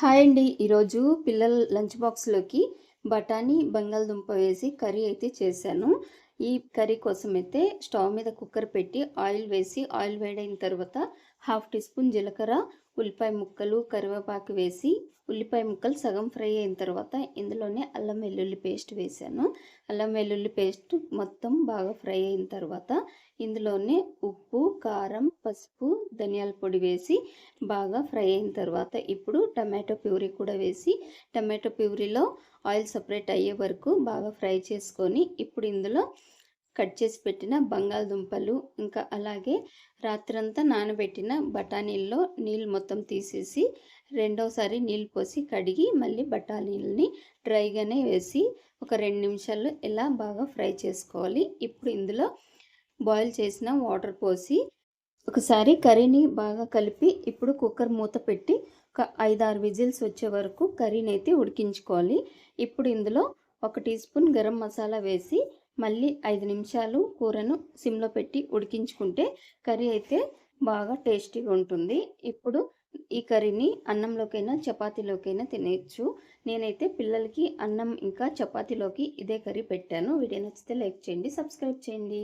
Hi అండి. ఈరోజు పిల్లల లంచ్ బాక్స్లోకి బఠానీ బంగాళదుంప వేసి కర్రీ అయితే చేశాను. ఈ కర్రీ కోసం అయితే స్టవ్ మీద కుక్కర్ పెట్టి ఆయిల్ వేసి ఆయిల్ వేడైన తర్వాత హాఫ్ టీ స్పూన్ జీలకర్ర ఉల్లిపాయ ముక్కలు కరివేపాకు వేసి ఉల్లిపాయ ముక్కలు సగం ఫ్రై అయిన తర్వాత ఇందులోనే అల్లం వెల్లుల్లి పేస్ట్ వేసాను. అల్లం వెల్లుల్లి పేస్ట్ మొత్తం బాగా ఫ్రై అయిన తర్వాత ఇందులోనే ఉప్పు కారం పసుపు ధనియాల పొడి వేసి బాగా ఫ్రై అయిన తర్వాత ఇప్పుడు టమాటో ప్యూరీ కూడా వేసి టమాటో ప్యూరీలో ఆయిల్ సపరేట్ అయ్యే వరకు బాగా ఫ్రై చేసుకొని ఇప్పుడు ఇందులో కట్ చేసి పెట్టిన బంగాళదుంపలు ఇంకా అలాగే రాత్రంతా నానబెట్టిన బఠానీల్లో నీళ్ళు మొత్తం తీసేసి రెండోసారి నీళ్ళు పోసి కడిగి మళ్ళీ బఠానీలని డ్రైగానే వేసి ఒక రెండు నిమిషాలు ఇలా బాగా ఫ్రై చేసుకోవాలి. ఇప్పుడు ఇందులో బాయిల్ చేసిన వాటర్ పోసి ఒకసారి కర్రీని బాగా కలిపి ఇప్పుడు కుక్కర్ మూత పెట్టి ఒక ఐదారు విజిల్స్ వచ్చే వరకు కర్రీని అయితే ఉడికించుకోవాలి. ఇప్పుడు ఇందులో ఒక టీ స్పూన్ గరం మసాలా వేసి మళ్ళీ ఐదు నిమిషాలు కూరను సిమ్లో పెట్టి ఉడికించుకుంటే కర్రీ అయితే బాగా టేస్టీగా ఉంటుంది. ఇప్పుడు ఈ కర్రీని అన్నంలోకైనా చపాతీలోకైనా తినేయచ్చు. నేనైతే పిల్లలకి అన్నం ఇంకా చపాతీలోకి ఇదే కర్రీ పెట్టాను. వీడియో నచ్చితే లైక్ చేయండి సబ్స్క్రైబ్ చేయండి.